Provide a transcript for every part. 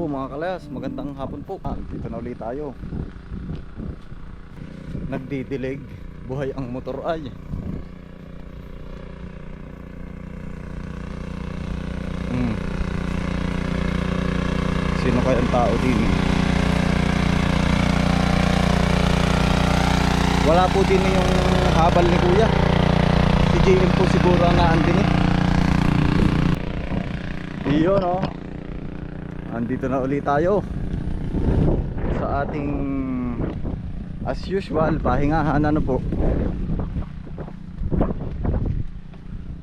Po mga kalayas, magandang hapon po. Ah, dito na ulit tayo. Nagdidilig, buhay ang motor ay. Hmm. Sino kaya ang tao din? Wala po din yung habal ni kuya. Si JM po siguro ang naandin eh. Iyon oh. Andito na ulit tayo sa ating as usual pahingahan ano po.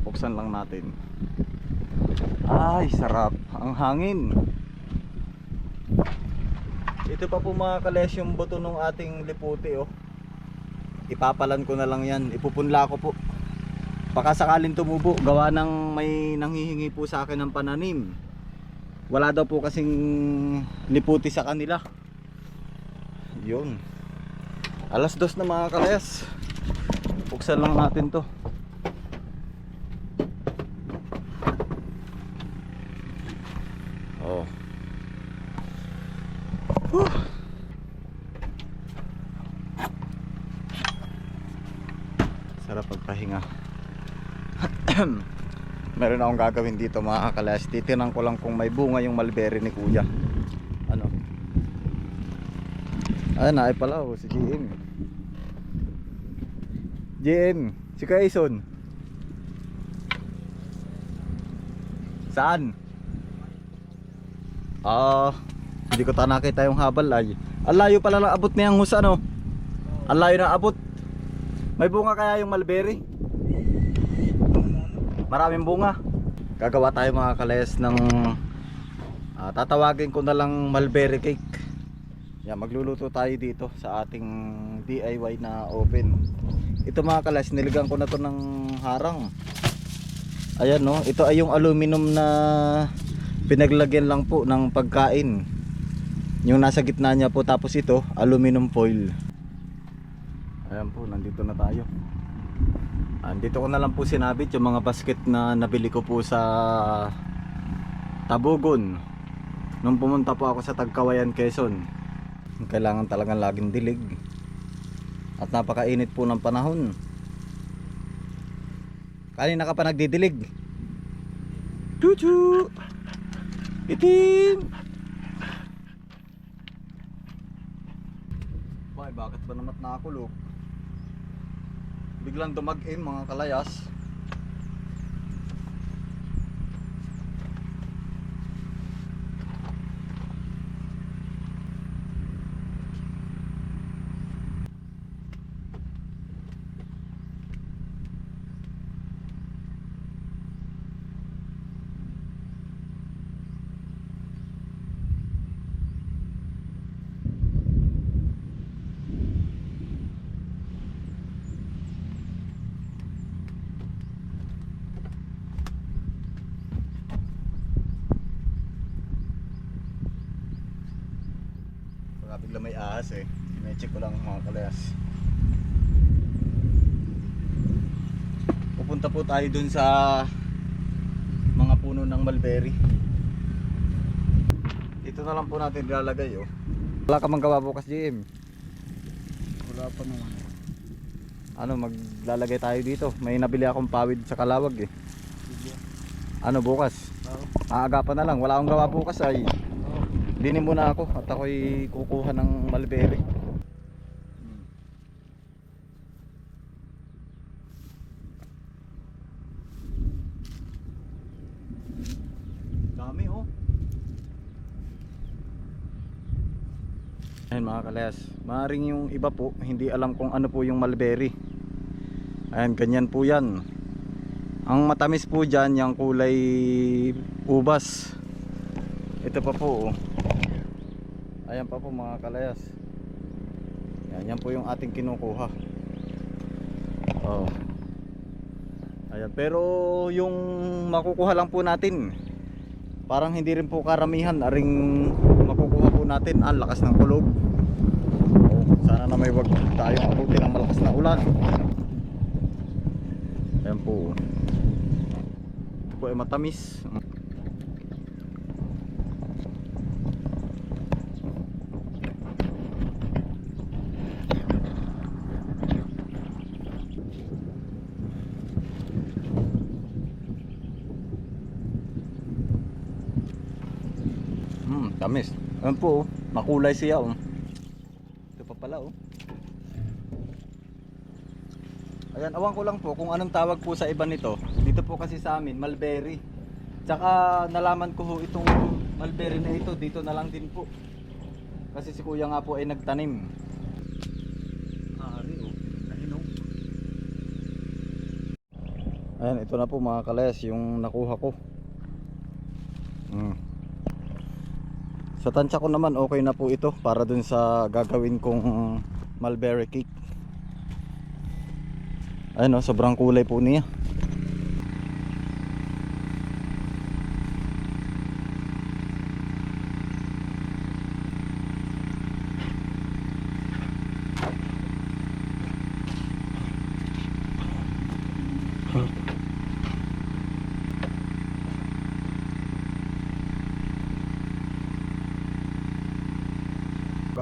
Buksan lang natin. Ay, sarap ang hangin. Ito pa po mga kales yung buto ng ating liputi oh. Ipapalan ko na lang yan. Ipupunla ko po. Baka sakaling tumubo, gawa ng may nanghihingi po sa akin ng pananim. Wala daw po kasing liputi sa kanila. Yun. Alas dos na mga kalayas. Buksan lang natin to. Oh. Whew. Sarap pagpahinga. Meron akong gagawin dito mga kalayas. Titinan ko lang kung may bunga yung mulberry ni kuya. Ano? Ay, naay pala oh, si GM. GM, si Kaison. Saan? Ah, hindi ko ta nakita yung habal ay. Ang layo pala ng abot niyang hus ano. Ang layo ng abot. May bunga kaya yung mulberry? Maraming bunga. Gagawa tayo mga kales ng ah, tatawagin ko na lang mulberry cake. Yan, magluluto tayo dito sa ating DIY na oven. Ito mga kales, niligan ko na to ng harang. Ayan no, ito ay yung aluminum na pinaglagyan lang po ng pagkain. Yung nasa gitna niya po tapos ito, aluminum foil. Ayan po, nandito na tayo. Andito ko na lang po sinabit yung mga basket na nabili ko po sa Tabugon. Nung pumunta po ako sa Tagkawayan, Quezon. Kailangan talagang laging dilig. At napakainit po ng panahon. Kanina ka pa nagdidilig. Chuchu! Itim! Bay, bakit ba namat nakakulok? Biglang dumag-in mga kalayas. Baka bigla may ahas eh. Sinecheck ko lang mga kalayas. Pupunta po tayo dun sa mga puno ng mulberry. Dito na lang po natin ilalagay oh. Wala ka mang gawa bukas GM. Wala pa naman. Ano maglalagay tayo dito. May nabili akong pawid sa Kalawag eh. Ano bukas? Aagapan na lang. Wala akong gawa bukas ay. Dinin muna ako at ako'y kukuha ng mulberry. Dami oh. Ayun mga kalayas, maaaring yung iba po, hindi alam kung ano po yung mulberry. Ayan, ganyan po yan. Ang matamis po dyan, yung kulay ubas. Ito pa po oh. Ayan pa po mga kalayas. Yan, yan po yung ating kinukuha. Oh. Ayan, pero yung makukuha lang po natin, parang hindi rin po karamihan aring makukuha po natin. Ang lakas ng kulog. Oh, sana na may wag tayong abutin ng malakas na ulan. Ayan po. Ito po ay matamis. Tamis. Ayun po, oh. makulay siya oh. Ito pa pala oh. Ayan, awan ko lang po kung anong tawag po sa iba nito. Dito po kasi sa amin, mulberry. Tsaka nalaman ko ho itong mulberry na ito, dito na lang din po. Kasi si kuya nga po ay nagtanim. Ari oh, nahinog. Ayan, ito na po mga kalayas, yung nakuha ko. Sa tansya ko naman okay na po ito para dun sa gagawin kong mulberry cake. Ayun oh, sobrang kulay po niya.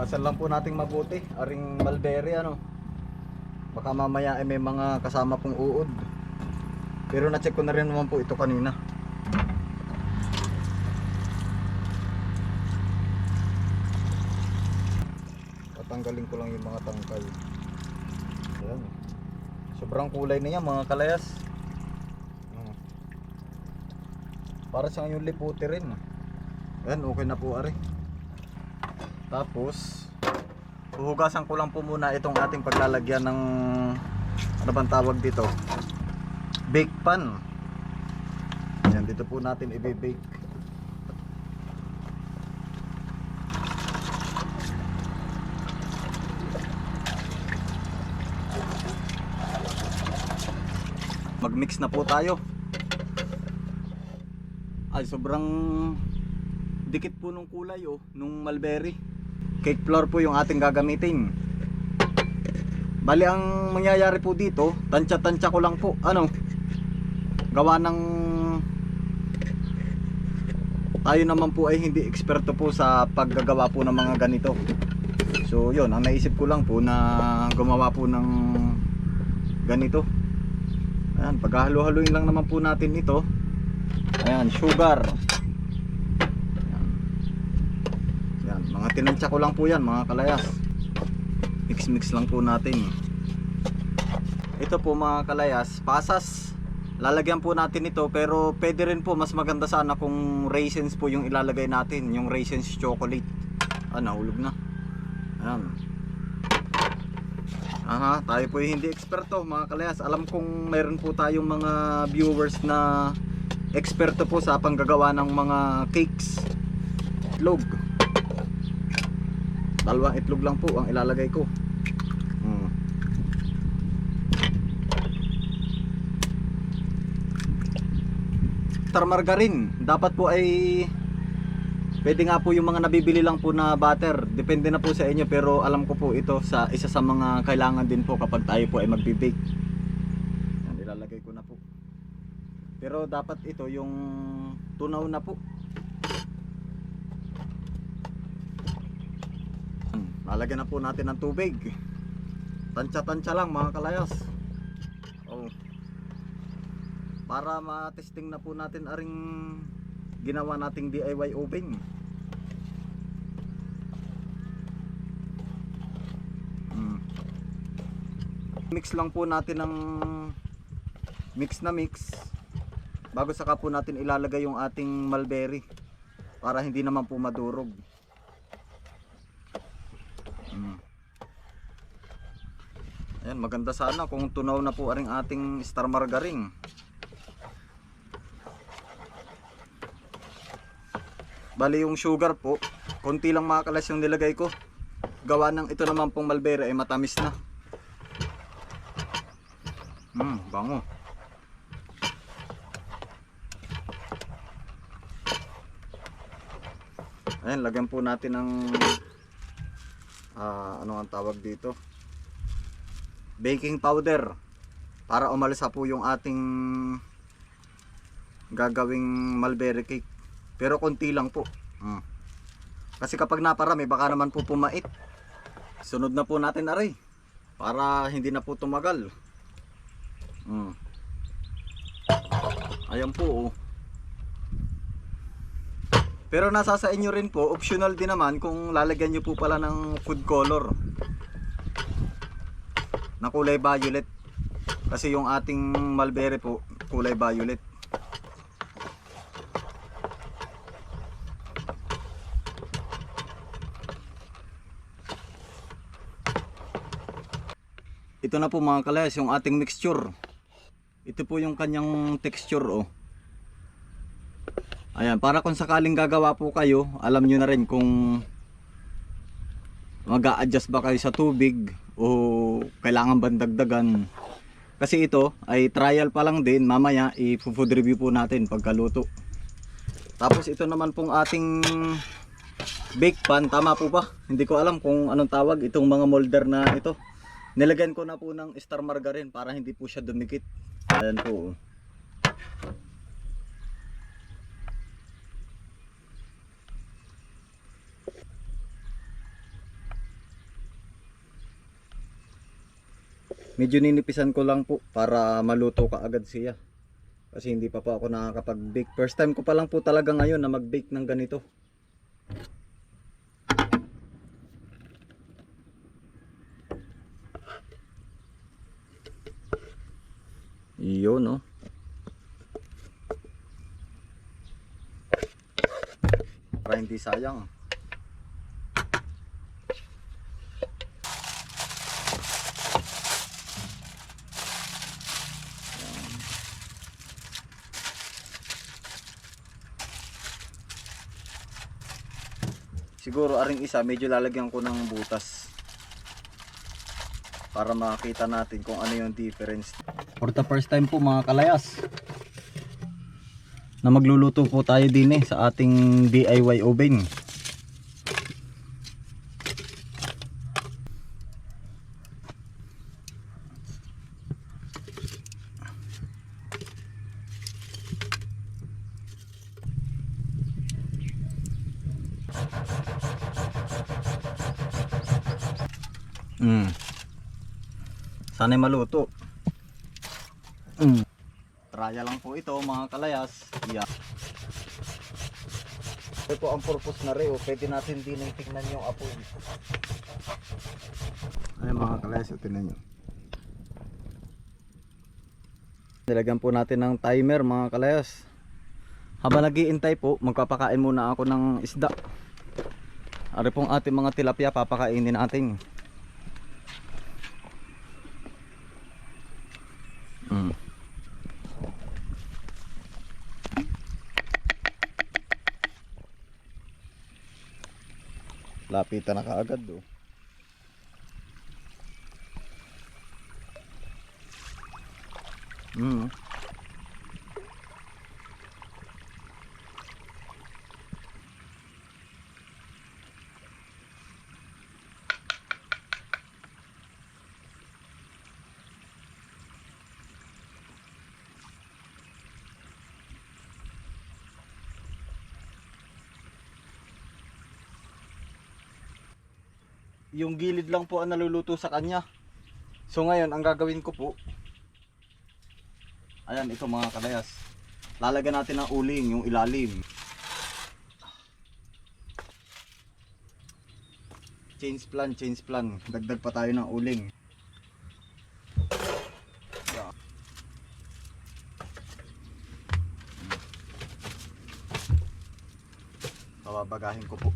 Basan lang po nating mabuti, aring mulberry ano. Baka mamaya ay may mga kasama pong uod. Pero na-check ko na rin naman po ito kanina. Tatanggalin ko lang yung mga tangkay. Ayan. Sobrang kulay na yan mga kalayas. Mm. Para sa yung liputi rin. Ayan, okay na po ari. Tapos, huhugasan ko lang po muna itong ating paglalagyan ng ano bang tawag dito? Bake pan. Yan, dito po natin i-bake. Mag-mix na po tayo. Ay, sobrang dikit po nung kulay oh, nung mulberry. Cake flour po yung ating gagamitin. Bali ang mangyayari po dito, tansya-tansya ko lang po. Ano? Gawa ng tayo naman po ay hindi eksperto po sa paggagawa po ng mga ganito. So, yun, ang naisip ko lang po na gumawa po ng ganito. Ayan, paghahalo-haloin lang naman po natin ito. Ayan, sugar. Tinansya ko lang po yan, mga kalayas. Mix-mix lang po natin. Ito po mga kalayas, pasas. Lalagyan po natin ito pero pwede rin po mas maganda sana kung raisins po yung ilalagay natin, yung raisins chocolate. Ah, nahulog na. Ayan. Aha, tayo po hindi eksperto mga kalayas. Alam kong mayroon po tayong mga viewers na eksperto po sa panggagawa ng mga cakes. Itlog. Dalawang itlog lang po ang ilalagay ko. Hmm. Margarine, dapat po ay pwede nga po yung mga nabibili lang po na butter. Depende na po sa inyo pero alam ko po ito sa isa sa mga kailangan din po kapag tayo po ay magbi-bake. Yan, ilalagay ko na po. Pero dapat ito yung tunaw na po. Lalagyan na po natin ng tubig. Tansya-tansya lang mga kalayas. Oh. Para ma-testing na po natin aring ginawa nating DIY oven. Mm. Mix lang po natin ng mix na mix bago saka po natin ilalagay yung ating mulberry para hindi naman po madurog. Ayan, maganda sana kung tunaw na po aring ating star margarine. Bali yung sugar po, konti lang mga kalas yung nilagay ko. Gawa ng ito naman pong malbera ay matamis na. Hmm, bango. Ayan, lagyan po natin ng ah, ano ang tawag dito? Baking powder para umalsa po yung ating gagawing mulberry cake. Pero konti lang po. Mm. Kasi kapag naparami, baka naman po pumait. Sunod na po natin aray. Para hindi na po tumagal. Mm. Ayan po oh. Pero nasa sa inyo rin po, optional din naman kung lalagyan nyo po pala ng food color. Na kulay violet. Kasi yung ating mulberry po, kulay violet. Ito na po mga kalayas, yung ating mixture. Ito po yung kanyang texture oh. Ayan, para kung sakaling gagawa po kayo, alam nyo na rin kung mag adjust ba kayo sa tubig o kailangan bandagdagan. Kasi ito ay trial pa lang din, mamaya i-food review po natin pagkaluto. Tapos ito naman pong ating bake pan, tama po ba? Hindi ko alam kung anong tawag itong mga molder na ito. Nilagyan ko na po ng star margarine para hindi po siya dumikit. Ayan po. Medyo ninipisan ko lang po para maluto ka agad siya. Kasi hindi pa po ako nakakapag-bake. First time ko pa lang po talaga ngayon na mag-bake ng ganito. Iyo no. Para hindi sayang. Siguro aring isa medyo lalagyan ko ng butas para makita natin kung ano yung difference. For the first time po mga kalayas na magluluto po tayo din eh sa ating DIY oven. Mm. Sana'y maluto. Mm. Traya lang po ito mga kalayas. Yeah. Ito po ang purpose na oh. Pwede natin din ang tingnan yung apoy. Ay mga kalayas, tingnan nyo. Nilagyan po natin ng timer mga kalayas. Habang nagiintay po, magpapakain muna ako ng isda. Ari pong ating mga tilapia, papakainin natin. Mm. Lapitan na kaagad do. Mm. Yung gilid lang po ang naluluto sa kanya. So ngayon, ang gagawin ko po, ayan, ito mga kalayas. Lalagyan natin ng uling, yung ilalim. Change plan, change plan. Dagdag pa tayo ng uling. Yeah. Bababagahin ko po.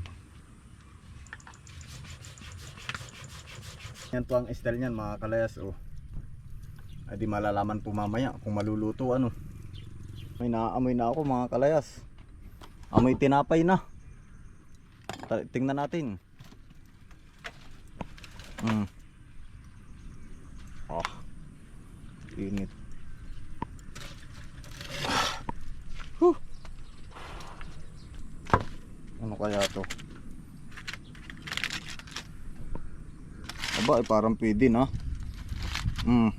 Yan po ang style niyan mga kalayas oh. Ay di malalaman po mamaya kung maluluto ano. May naaamoy na ako mga kalayas. Amoy tinapay na. Tingnan natin. Mm. Oh. Init. Huh. Ano kaya to? Aba, eh, parang pwede na. Mm.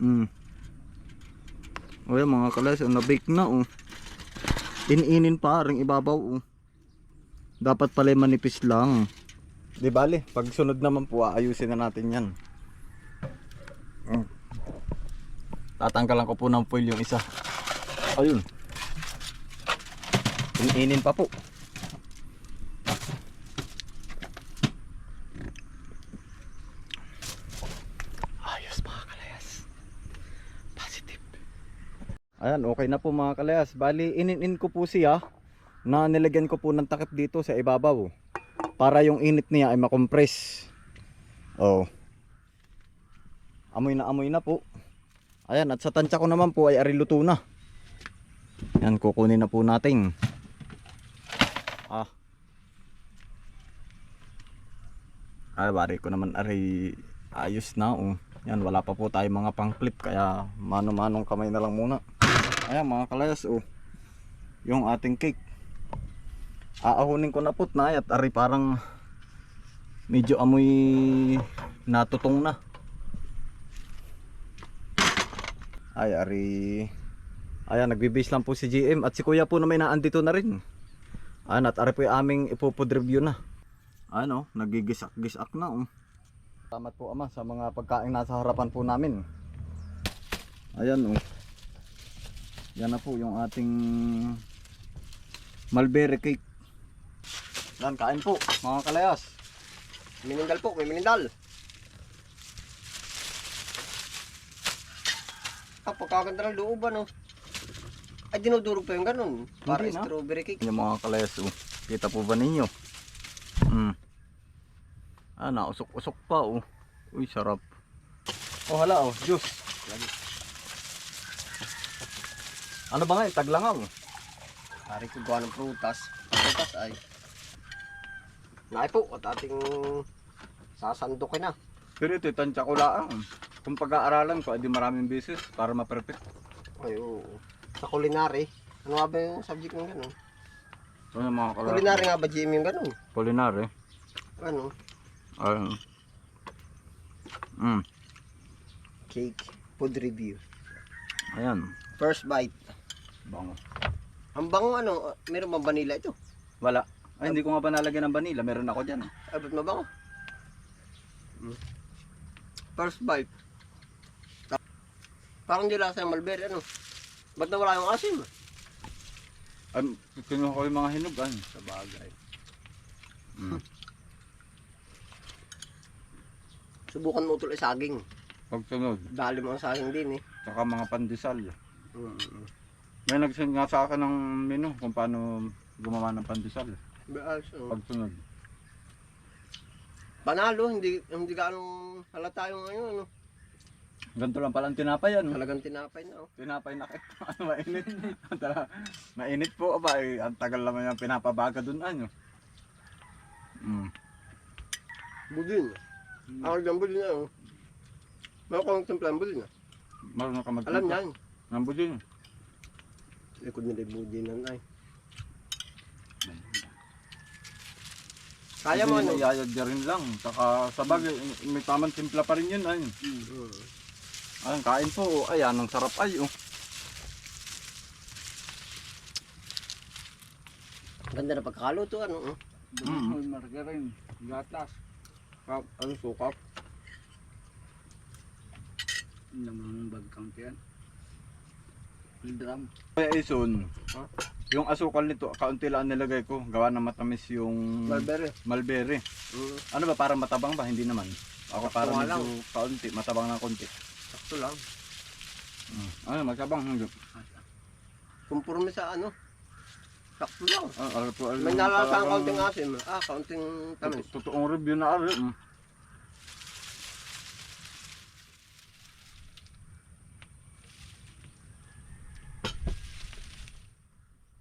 Mm. O yan mga kalas, oh, na-bake na oh. Ininin pa ring ibabaw oh. Dapat pala manipis lang. Di bale, pag sunod naman po aayusin na natin yan. Tatanggalan ko po ng foil yung isa. Ayun. Ininin pa po. Ayos mga kalayas. Positive. Ayan, okay na po mga kalayas. Bali, inin-in ko po siya na nilagyan ko po ng takip dito sa ibabaw. Para yung init niya ay makompress. Oh. Amoy na amoy na po. Ayan, at sa tansya ko naman po ay ariluto na. Yan, kukunin na po natin. Ah. Ay, bari ko naman aray ayos na oh. Yan, wala pa po tayo mga pang clip kaya mano-manong kamay na lang muna. Ayan mga kalayas oh. Yung ating cake. Aahunin ko na po na at ari parang medyo amoy natutong na. Ay, ari. Ayan, nagbibase lang po si GM at si Kuya po na may naandito na rin. Ayan, at ari po yung aming ipupod review na. Ano, nagigisak-gisak na oh. Salamat po ama sa mga pagkain nasa harapan po namin. Ayan oh. Yan na po yung ating mulberry cake. Yan, kain po mga kalayas. Minindal po, may minindal. Ah, pagkaganda ng loob ano. Ay, dinudurog pa yung ganun. Para Hindi na. strawberry cake. Yung mga kalayas oh. Kita po ba ninyo? Hmm. Ah, nausok-usok pa oh. Uy, sarap. Oh, hala oh, juice. Ano ba nga, eh, taglangaw. Pare ko gawa ng prutas. Prutas ay. Naay po, at ating sasandukin na. Pero ito, tansya ko lang. Kung pag-aaralan ko, edi maraming beses para ma-perfect. Ay, oo. Sa culinary. Ano nga ba yung subject ng ganun? So, yung mga kalayas. Culinary nga ba, Jimmy, yung ganun? Culinary. Ano? Ayun. Mm. Cake. Food review. Ayan. First bite. Bango. Ang bango ano, meron bang vanilla ito? Wala. Ay, hindi ko nga pa nalagyan ng vanilla. Meron ako dyan. Ay, ba't mabango? Mm. First bite. Parang di lasa yung mulberry, ano? Ba't nawala yung asim? Ay, kinuha ko yung mga hinugan. Sa bagay. Mm. Subukan mo utul saging. Pagsunod. Dali mo ang saging din eh. Saka mga pandesal. Mm. May nagsend nga sa akin ng menu kung paano gumawa ng pandesal. Beas, oh. Pagsunod. Panalo, hindi hindi gaano halata yung ano, ano. Ganito lang palang tinapay ano. Talagang tinapay na, oh. Tinapay na kayo. Ano mainit. Tara, mainit po aba. Eh, ang tagal naman yung pinapabaga dun ano. Mm. Budin. Ako dyan budin na, oh. Meron kong timplan budin, ah. Marunong ka mag Alam niyan. Nambod yun. Likod nila yung budin na, ay. Kaya mo, ano? Yayadya rin lang. Saka sa bagay, may tamang timpla pa rin yun. Ay. Mm. Ayun, kain po. Ayan, ang sarap ay. Oh. Ganda na pagkakaluto, ano, oh. Mm. margarine, gatas, Sarap. Ano, sukap. naman bagkang yan. Drum. Kaya ison, Ha? yung asukal nito, kaunti lang ang nilagay ko. Gawa na matamis yung Mulberry. mulberry. Mm. Ano ba, para matabang ba? Hindi naman. Ako para medyo kaunti, matabang ng konti. Sakto lang. Mm. Ano, matabang. Hindi. Kumpurme sa ano. Sakto lang. Ah, ano po, ano, May nalasa ang parang- kaunting asim. Ah, kaunting tamis. Tot- Totoong review na ari. Mm.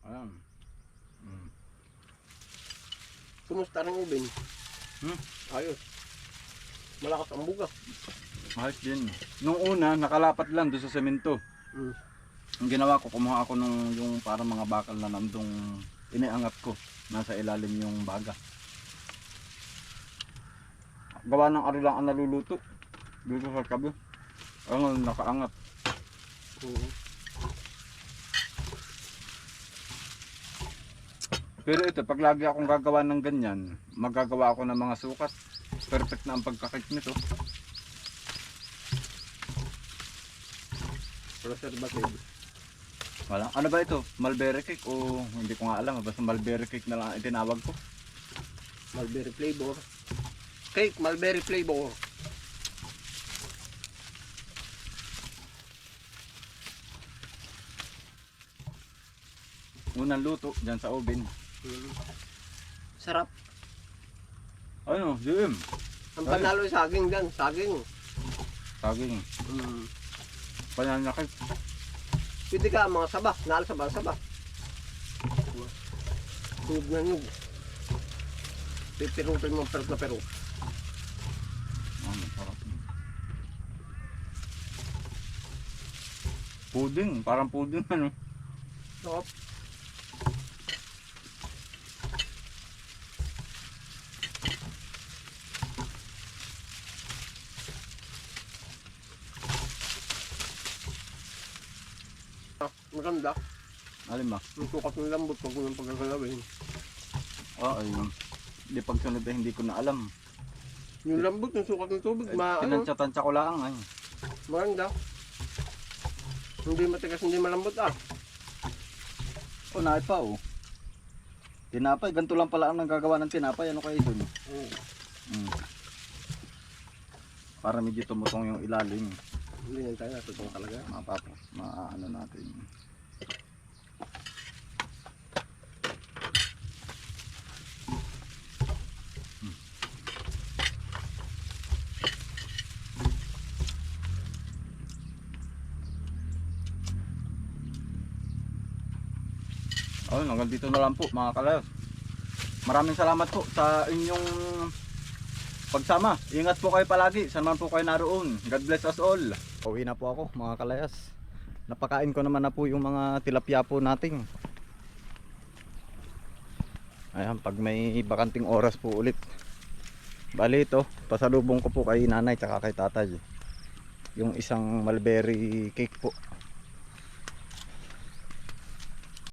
Ayan. Mm. Kumusta rin ubin? Hmm? Ayos. Malakas ang buga. Ayos din. Nung una, nakalapat lang doon sa semento. Mm. Ang ginawa ko, kumuha ako nung yung parang mga bakal na nandong iniangat ko. Nasa ilalim yung baga. Gawa ng ari lang ang naluluto. Dito sa kabi. Ang nakaangat. Oo. Pero ito, pag lagi akong gagawa ng ganyan, magagawa ako ng mga sukat. Perfect na ang pagkakit nito. Preservative. Wala. Ano ba ito? Mulberry cake o hindi ko nga alam. Basta mulberry cake na lang ang tinawag ko. Mulberry flavor. Cake, mulberry flavor. Unang luto dyan sa oven. Mm. Sarap. Ano? Jim. Ang Ay. panalo saging dyan, saging. Saging. Mm. Banana cake. Pwede ka mga saba, naal saba, saba. Tug na nyug. Pipirutin mo perot na perot. Ano, sarap. Pudding. Parang pudding ano. Sarap. Maganda. Alin ba? Ang sukat ng lambot pag unang pagkakalawin. Oo, ayun. Hindi pagsunod eh, hindi ko na alam. Yung lambot, yung sukat ng tubig, ma, ano, Tinansya-tansya ko lang. Ay. maganda. Hindi matigas, hindi malambot ah. Oh, nakit pa oh. Tinapay, ganito lang pala ang nagagawa ng tinapay. Ano kayo dun? Mm. Mm. Para medyo tumutong yung ilalim. Hindi yan tayo natutong talaga. Mapapo, maano natin. Oh, hanggang dito na lang po mga kalayos. Maraming salamat po sa inyong pagsama. Ingat po kayo palagi. Saan man po kayo naroon. God bless us all. Pauwi na po ako mga kalayas. Napakain ko naman na po yung mga tilapia po natin. Ayan, pag may bakanting oras po ulit. Bali ito, pasalubong ko po kay nanay tsaka kay tatay. Yung isang mulberry cake po.